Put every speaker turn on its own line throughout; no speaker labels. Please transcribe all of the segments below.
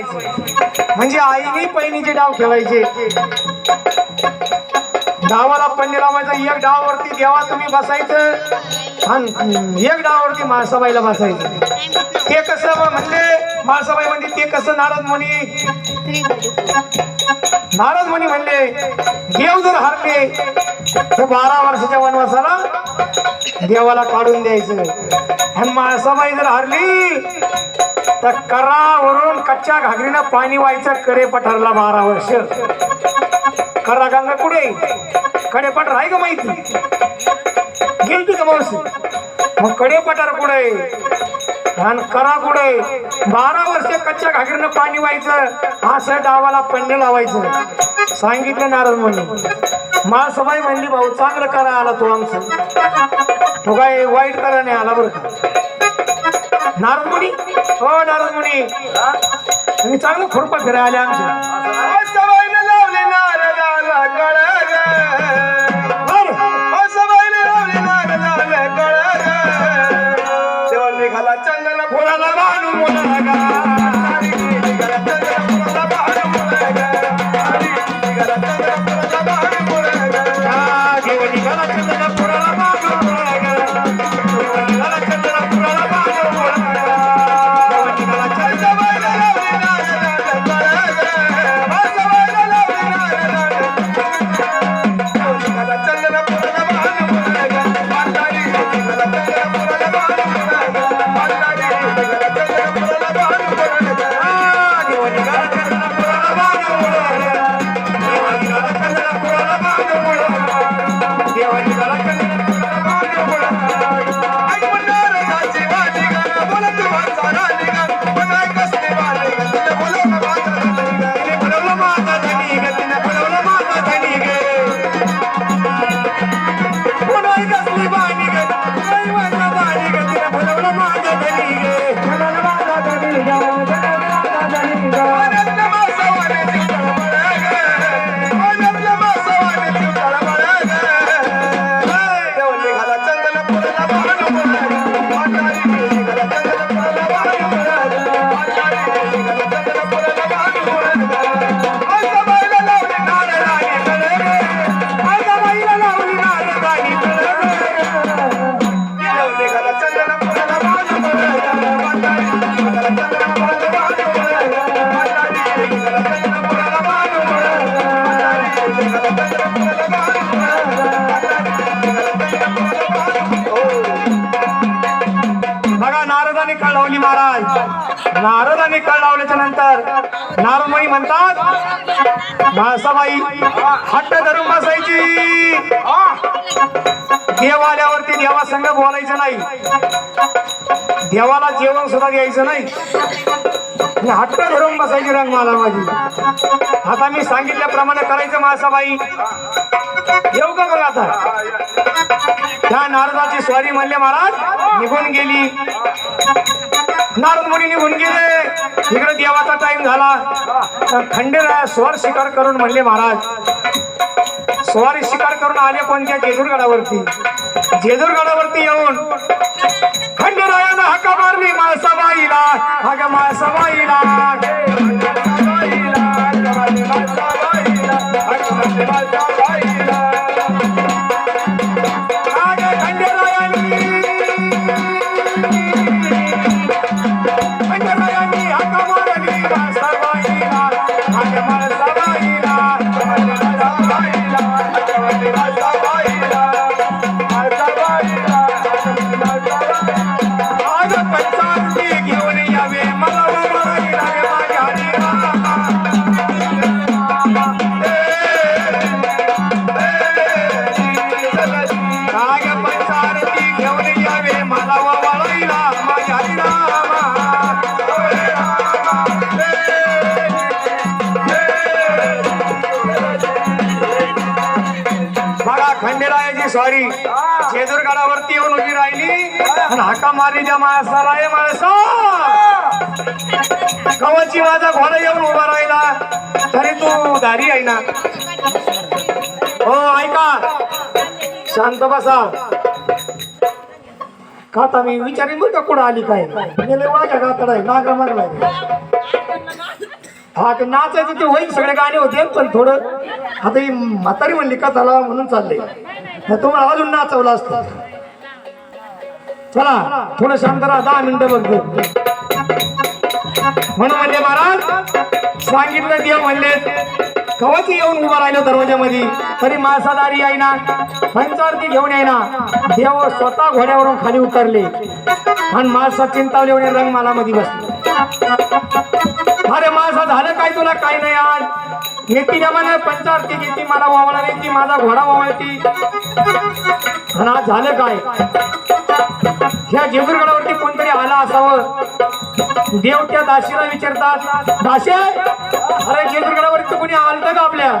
म्हणजे आईने पहिणीचे डाव ठेवायचे. डावाला पन्ने लावायचा एक डावावरती देवा तुम्ही बसायचं. आणि एक डावावरती माळसाबाईला बसायचं. ते कसं मग म्हणले माळसाबाई म्हणजे ते कसं नारद मुनी? नारद मुनी म्हणले देव जर हरले तर बारा वर्षाच्या वनवासाला देवाला काढून द्यायचं. आणि माळसाबाई जर हरली तर करावरून कच्च्या घागरीनं पाणी व्हायचं कडे पठारला बारा वर्ष. करा गंगा कुठे? कडे पठार आहे का माहिती? गेलती का मावशी? मग कडे पठार कुठे? आणि करा कुठे? बारा वर्ष कच्च्या घागरीनं पाणी व्हायचं असं डावाला पंड लावायचं. सांगितलं नारद म्हणून मासबाई म्हणली भाऊ चांगलं करा आला तो आमचं. तो काय वाईट करा नाही आला बरं का? नारद मुनी हो नारद मुनी तुम्ही चांगलं खुरपा फिरायला आमच्या नारदाने महाराज. नारदाने कळ लावल्याच्या नंतर नारदमणी म्हणतात मासाबाई हट्ट धरून बसायची देव आल्यावरती देवा संघ बोलायचं नाही. देवाला जेवण सुद्धा द्यायचं नाही. हट्ट धरून बसायची रंग मला माझी. आता मी सांगितल्याप्रमाणे करायचं मासाबाई. येऊ का बघ आता? त्या नारदाची स्वारी म्हणले महाराज निघून गेली. नारद मुनी निघून गेले. इकडे देवाचा टाइम झाला. खंडेराय स्वर शिकार करून म्हणले महाराज स्वारी शिकार करून आले पण त्या जेजूरगडावरती? जेजूरगडावरती येऊन खंडेरायानं हाका मारली माळसाबाईला. अग माळसाबाईला. नाही सॉरी. जेजूरगडावरती येऊन उभी राहिली आणि हाका मारली द्या माणसाला राय माणसा! कवची माझा घोडा येऊन उभा राहिला. तरी तू दारी आहे ना? हो ऐका. शांत बसा. खाता मी विचारीन बरं का कुठं आली काय? गेले माझ्या गातड नागरा मागलाय हा ते नाचायचं ते होईल सगळे गाणे होते पण थोडं आता ही म्हातारी म्हणली का चला म्हणून चाललंय तुम्हाला अजून नाचवलं असतं. चला थोडं शांत राहा दहा मिनिटं बघतो म्हणून म्हणले महाराज सांगितलं देव म्हणले कवच येऊन उभा राहिलो दरवाजामध्ये तरी माणसादारी आहे ना पंचारती घेऊन आहे ना. देव स्वतः घोड्यावरून खाली उतरले. आणि माणसा चिंतावले म्हणे मध्ये बसले. तुला काय नाही आज? येती जमाने पंचारती घेती मला वावळा येते माझा घोडा वावळती आणि आज झालं काय? ह्या जेजूरगडावरती कोणतरी आला असावं? देव त्या दाशीला विचारतात दाशे अरे जेजूरगडावरती कोणी आलं का आपल्या?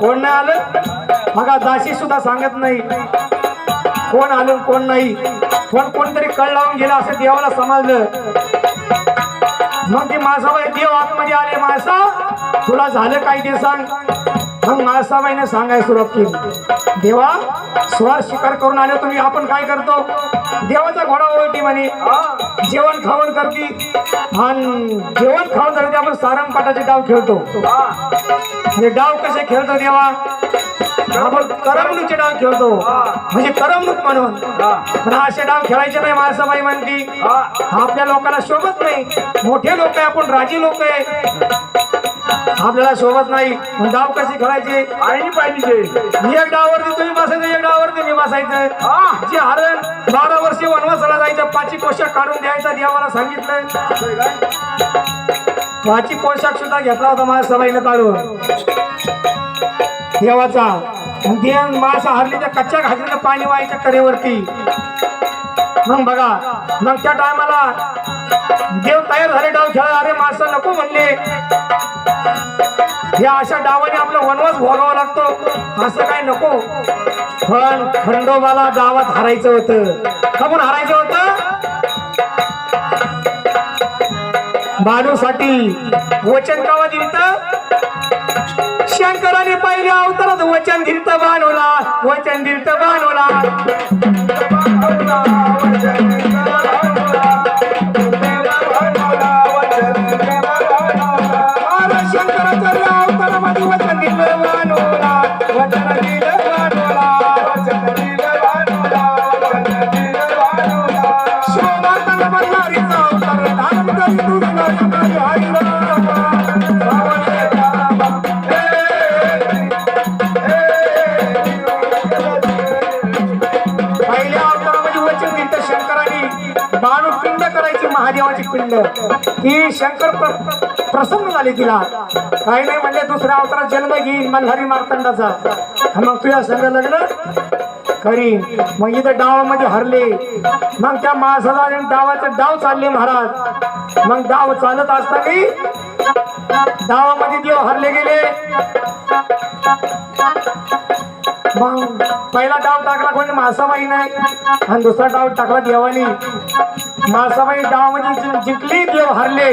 कोण नाही आलं? बघा दाशी सुद्धा सांगत नाही. कोण आलं कोण नाही? पण कोणतरी कळ लावून गेला असं देवाला समजलं. मग ते मासाबाई देव आतमध्ये आले मासा. तुला झालं काय ते सांग. मग मासाबाईने सांगायला सुरुवात केली. देवा स्वार शिकार करून आले तुम्ही आपण काय करतो? देवाचा घोडा ओळखी म्हणे. जेवण खावण करती. आणि जेवण खावण झालं ते आपण सारंगपाटाचे डाव खेळतो. म्हणजे डाव कसे खेळतो देवा? आपण करमणूकचे डाव खेळतो. म्हणजे करमणूक म्हणून. पण असे डाव खेळायचे नाही माणसाबाई म्हणती. आपल्या लोकांना शोभत नाही. मोठे लोक आहे आपण राजी लोक आहे. आपल्याला शोभत नाही. डाव कसे खेळायचे?
आईनी पाहिजे.
एक डावावरती तुम्ही बसायचं एक डावावरती मी बसायचं. जे हरण बारा वर्षे वनवासाला जायचं पाची पोशाख काढून द्यायचा देवाला सांगितलं. पाची पोशाख सुद्धा घेतला होता माझ्या सबाईनं काढून. देवाचा आणि देव मासा हरलीच्या कच्च्या घातलेलं पाणी व्हायच्या कडेवरती. मग बघा मग त्या टायमाला देव तयार झाले डाव खेळा अरे माणसं नको म्हणले. या अशा डावाने आपला वनवास भोगावा लागतो. असं काय नको. पण खंडोबाला डावात हरायचं होतं. का हरायचं हारायचं होतं? बाणूसाठी वचन कावा दिलत? शंकराने पहिल्या अवतारात वचन दिलत बाणूला वचन दिलत बाणूला. शंकराने बाणू पिंड करायची महादेवाची पिंड. ही शंकर प्र- प्रसन्न झाली तिला. काही नाही म्हणले दुसऱ्या अवतारात जन्म घेईन मल्हारी मार्तंडाचा. मग तुझ्या सगळं लग्न खरी मग इथं डावामध्ये हरले. मग त्या माणसाला डावाचे डाव चालले महाराज. मग डाव चालत असताना डावामध्ये देव हरले गेले. मग पहिला डाव टाकला कोणी? मासाबाई नाही. आणि दुसरा डाव टाकला देवानी. मासाबाई डाव म्हणजे जिंकली देव हरले.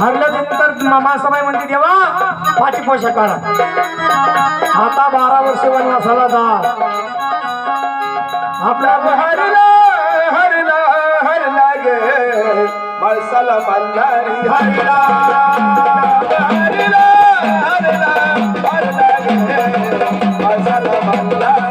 हरलं तर मासाबाई म्हणते देवा पाची पोषक काढा. आता बारा वर्ष वनवासाला जा आपला
हरला हरला हरला गे. माणसाला बांधारी हरला हरला हरला हरला. ভালো